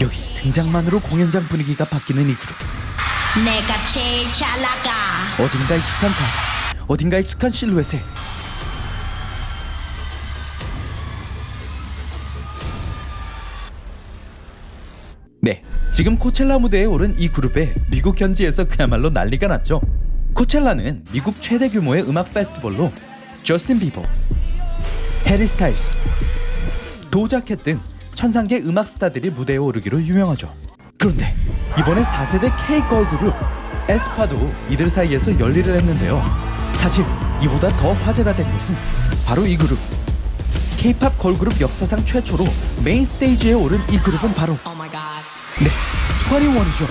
여기 등장만으로 공연장 분위기가 바뀌는 이 그룹 내가 제일 잘 나가. 어딘가 익숙한 가사 어딘가 익숙한 실루엣에 네 지금 코첼라 무대에 오른 이 그룹에 미국 현지에서 그야말로 난리가 났죠 코첼라는 미국 최대 규모의 음악 페스티벌로 저스틴 비버 해리 스타일스 도자켓 등 천상계 음악 스타들이 무대에 오르기로 유명하죠 그런데 이번에 4세대 K-걸 그룹 에스파도 이들 사이에서 열일을 했는데요. 사실 이보다 더 화제가 된 것은 바로 이 그룹. K-팝 걸그룹 역사상 최초로 메인 스테이지에 오른 이 그룹은 바로 Oh. 네, 21이죠.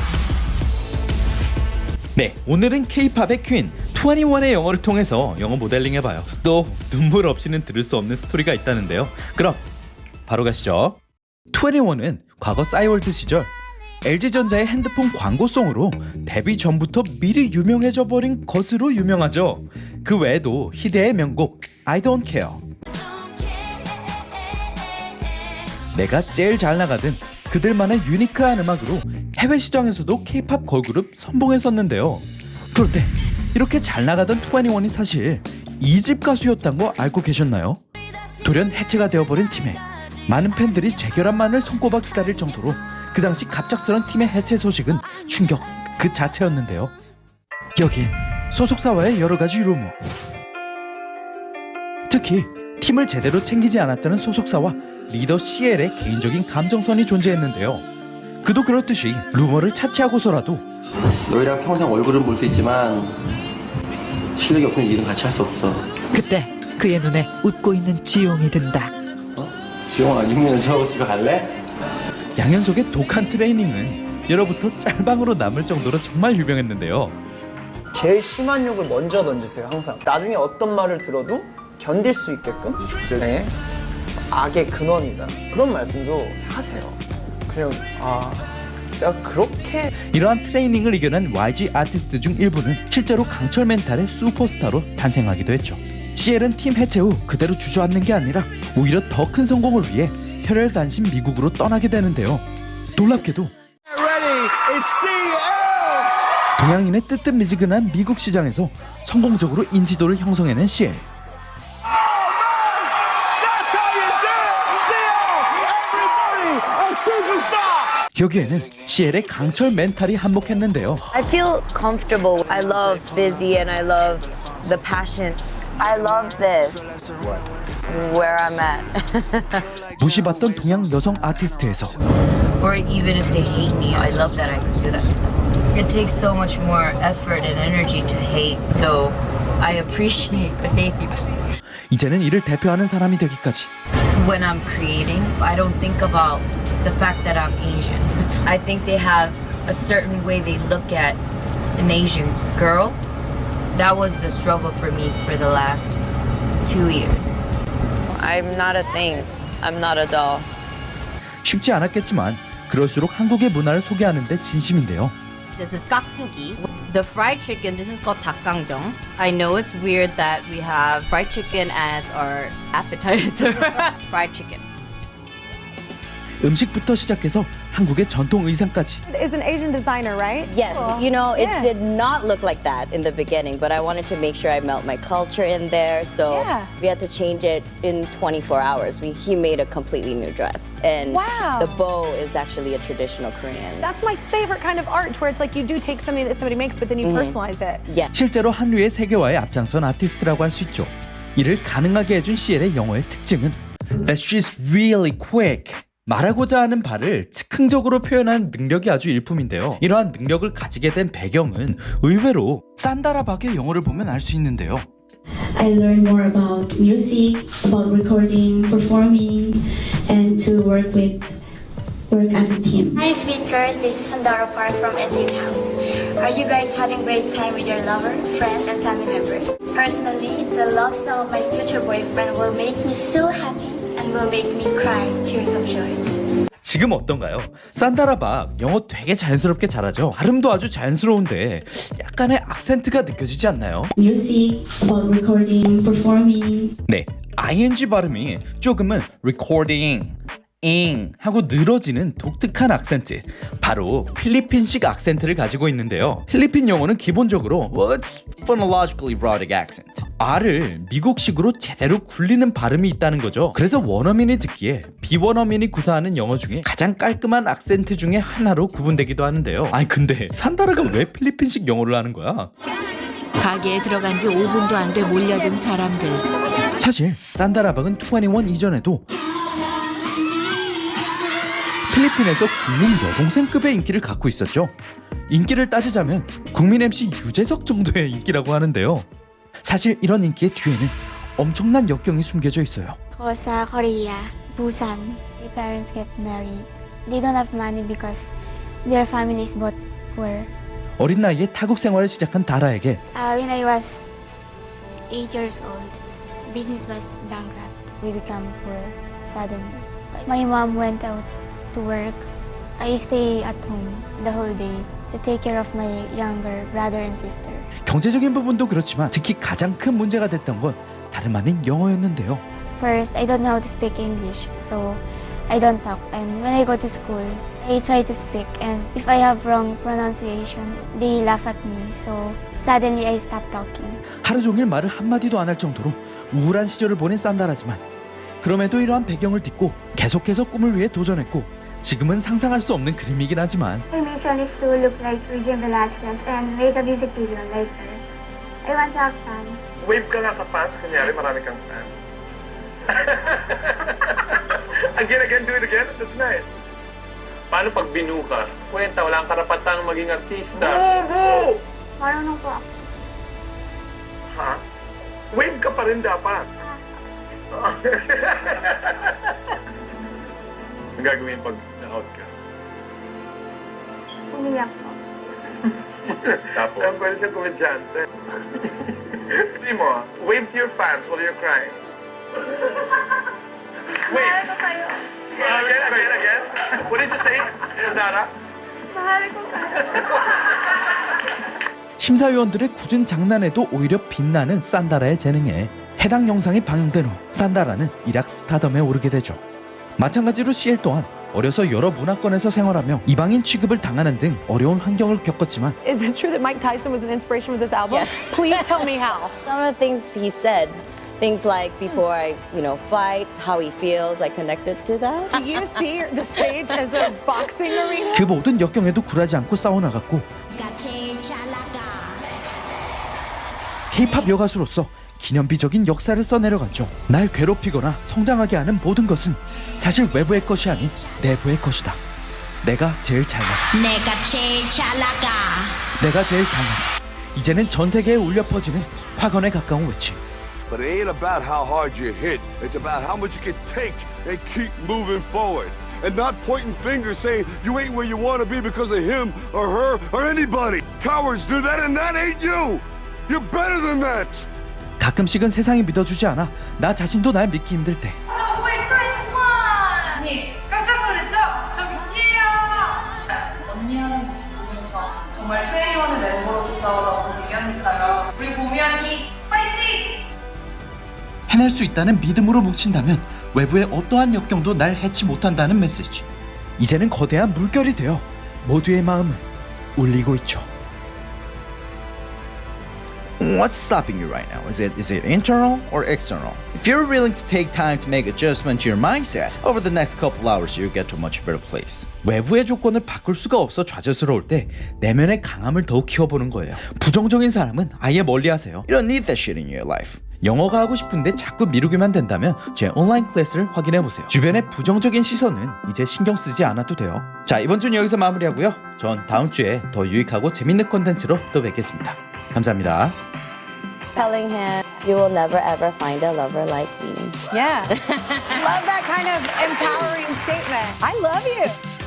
네, 오늘은 K-팝의 퀸 21의 영어를 통해서 영어 모델링 해봐요. 또 눈물 없이는 들을 수 없는 스토리가 있다는데요. 그럼 바로 가시죠. 21은 과거 싸이월드 시절 LG전자의 핸드폰 광고송으로 데뷔 전부터 미리 유명해져 버린 것으로 유명하죠. 그 외에도 희대의 명곡 I Don't Care 내가 제일 잘 나가든 그들만의 유니크한 음악으로 해외 시장에서도 K-팝 걸그룹 선봉했었는데요. 그런데 이렇게 잘 나가던 21이 사실 2집 가수였던 거 알고 계셨나요? 돌연 해체가 되어버린 팀에 많은 팬들이 재결합만을 손꼽아 기다릴 정도로 그 당시 갑작스런 팀의 해체 소식은 충격 그 자체였는데요. 여긴 소속사와의 여러 가지 루머 특히 팀을 제대로 챙기지 않았다는 소속사와 리더 CL의 개인적인 감정선이 존재했는데요. 그도 그렇듯이 루머를 차치하고서라도 너희랑 평생 얼굴은 볼 수 있지만 실력이 없으면 일은 같이 할 수 없어. 그때 그의 눈에 웃고 있는 지용이 든다. 지용 아니면서 집에 갈래? 양현석의 독한 트레이닝은 예로부터 짤방으로 남을 정도로 정말 유명했는데요. 제일 심한 욕을 먼저 던지세요 항상 나중에 어떤 말을 들어도 견딜 수 있게끔 네. 악의 근원이다 그런 말씀도 하세요 그냥 아 내가 그렇게 이러한 트레이닝을 이겨낸 YG 아티스트 중 일부는 실제로 강철 멘탈의 슈퍼스타로 탄생하기도 했죠. CL은 팀 해체 후 그대로 주저앉는 게 아니라 오히려 더 큰 성공을 위해 혈혈 단신 미국으로 떠나게 되는데요. 놀랍게도 동양인의 뜨뜻미지근한 미국 시장에서 성공적으로 인지도를 형성해낸 CL. 여기에는 CL의 강철 멘탈이 한몫했는데요. I feel comfortable. I love busy and I love the passion. I love this. Where I'm at. 무시받던 동양 여성 아티스트에서 or even if they hate me, I love that I could do that to them. It takes so much more effort and energy to hate, so I appreciate the hate. 이제는 이를 대표하는 사람이 되기까지 When I'm creating, I don't think about the fact that I'm Asian. I think they have a certain way they look at an Asian girl. That was the struggle for me for the last two years. I'm not a thing. I'm not a doll. 쉽지 않았겠지만 그럴수록 한국의 문화를 소개하는데 진심인데요. This is 깍두기. The fried chicken, this is called 닭강정. I know it's weird that we have fried chicken as our appetizer. fried chicken. 음식부터 시작해서 한국의 전통 의상까지 is an Asian designer, right? Yes, you know, it Yeah. did not look like that in the beginning, but I wanted to make sure I melt my culture in there. So Yeah. we had to change it in 24 hours. We, he made a completely new dress. And Wow. the bow is actually a traditional Korean. That's my favorite kind of art, where it's like you do take something that somebody makes, but then you personalize it. yeah. 실제로 한류의 세계화에 앞장선 아티스트라고 할 수 있죠. 이를 가능하게 해준 CL의 영어의 특징은 That she's really quick. 말하고자 하는 바를 즉흥적으로 표현하는 능력이 아주 일품인데요. 이러한 능력을 가지게 된 배경은 의외로 산다라 박의 영어를 보면 알 수 있는데요. I learned more about music, about recording, performing, and to work with work as a team. Hi, Speakers. This is Sandara Park from Edit House. Are you guys having great time with your lover, friend, and family members? Personally, the love song of my future boyfriend will make me so happy will make me cry tears of joy. 지금 어떤가요? 산다라박 영어 되게 자연스럽게 잘하죠. 발음도 아주 자연스러운데 약간의 악센트가 느껴지지 않나요? Music, about recording, performing, 네, ing 발음이 조금은 recording 잉 하고 늘어지는 독특한 악센트 바로 필리핀식 악센트를 가지고 있는데요 필리핀 영어는 기본적으로 What's phonologically erotic accent? R을 미국식으로 제대로 굴리는 발음이 있다는 거죠 그래서 원어민이 듣기에 비원어민이 구사하는 영어 중에 가장 깔끔한 악센트 중에 하나로 구분되기도 하는데요 아니 근데 산다라가 왜 필리핀식 영어를 하는 거야? 가게에 들어간 지 5분도 안 돼 몰려든 사람들. 사실 산다라박은 21 이전에도 필리핀에서 국민 여동생급의 인기를 갖고 있었죠. 인기를 따지자면 국민 MC 유재석 정도의 인기라고 하는데요. 사실 이런 인기의 뒤에는 엄청난 역경이 숨겨져 있어요. Po sa Korea, Busan, my parents get married. They don't have money because their family is both poor. 어린 나이에 타국 생활을 시작한 다라에게 Uh, when I was eight years old, business was bankrupt. We become poor suddenly. My mom went out to work. I stay at home the whole day to take care of my younger brother and sister. 경제적인 부분도 그렇지만 특히 가장 큰 문제가 됐던 건 다름 아닌 영어였는데요. First, I don't know how to speak English, so I don't talk. And when I go to school, I try to speak. And if I have wrong pronunciation, they laugh at me. So suddenly, I stop talking. 하루 종일 말을 한마디도 안 할 정도로 우울한 시절을 보낸 산다라지만 그럼에도 이러한 배경을 딛고 계속해서 꿈을 위해 도전했고 지금은 상상할 수 없는 그림이긴 하지만 My mission is to look like Regine Velasquez and make a music video like her. I want to have fun. Wave ka nga sa fans, kunyari marami kang fans. again, again, do it again. That's nice. Paano pag binu ka? Kwenta, wala kang karapatang maging artista. Baby! Marunong po ako. Ha? Wave ka pa rin dapat. Ang gagawin pag po. Tapos? Ang pwede siya komedyante. Hindi mo, ah. wave to your fans while you're crying. Wait. Kayo. Again, again, again. What did you say, kayo. 심사위원들의 굳은 장난에도 오히려 빛나는 산다라의 재능에 해당 영상이 방영된 후 산다라는 일약 스타덤에 오르게 되죠. 마찬가지로 CL 또한 어려서 여러 문화권에서 생활하며 이방인 취급을 당하는 등 어려운 환경을 겪었지만 Is it true that Mike Tyson was an inspiration for this album? Please tell me how. Some of the things he said, things like before I, you know, fight, how he feels, I connected to that. Do you see the stage as a boxing arena? 그 모든 역경에도 굴하지 않고 싸워 나갔고 잘 나가. K-팝 여가수로서 기념비적인 역사를 써내려갔죠. 날 괴롭히거나 성장하게 하는 모든 것은 사실 외부의 것이 아닌 내부의 것이다. 내가 제일 잘 나가. 내가 제일 잘 나가. 내가 제일 잘 나가. 이제는 전 세계에 울려 퍼지는 확언에 가까운 외침. But it ain't about how hard you hit. It's about how much you can take and keep moving forward. And not pointing fingers saying you ain't where you want to be because of him or her or anybody. Cowards do that and that ain't you. You're better than that. 가끔씩은 세상이 믿어주지 않아 나 자신도 날 믿기 힘들 때 Subway 21! 언니 깜짝 놀랐죠? 저 미지예요! 언니 하는 모습 보면서 정말 21의 멤버로서 너무 대견했어요. 우리 보미 언니 파이팅! 해낼 수 있다는 믿음으로 뭉친다면 외부의 어떠한 역경도 날 해치 못한다는 메시지. 이제는 거대한 물결이 되어 모두의 마음을 울리고 있죠. What's stopping you right now? Is it is it internal or external? If you're willing to take time to make adjustment to your mindset, over the next couple hours you'll get to a much better place. 외부의 조건을 바꿀 수가 없어 좌절스러울 때 내면의 강함을 더욱 키워보는 거예요. 부정적인 사람은 아예 멀리하세요. You don't need that shit in your life. 영어가 하고 싶은데 자꾸 미루기만 된다면 제 온라인 클래스를 확인해 보세요. 주변의 부정적인 시선은 이제 신경 쓰지 않아도 돼요. 자 이번 주는 여기서 마무리하고요. 전 다음 주에 더 유익하고 재밌는 콘텐츠로 또 뵙겠습니다. 감사합니다. Telling him, you will never ever find a lover like me. Yeah. love that kind of empowering statement. I love you.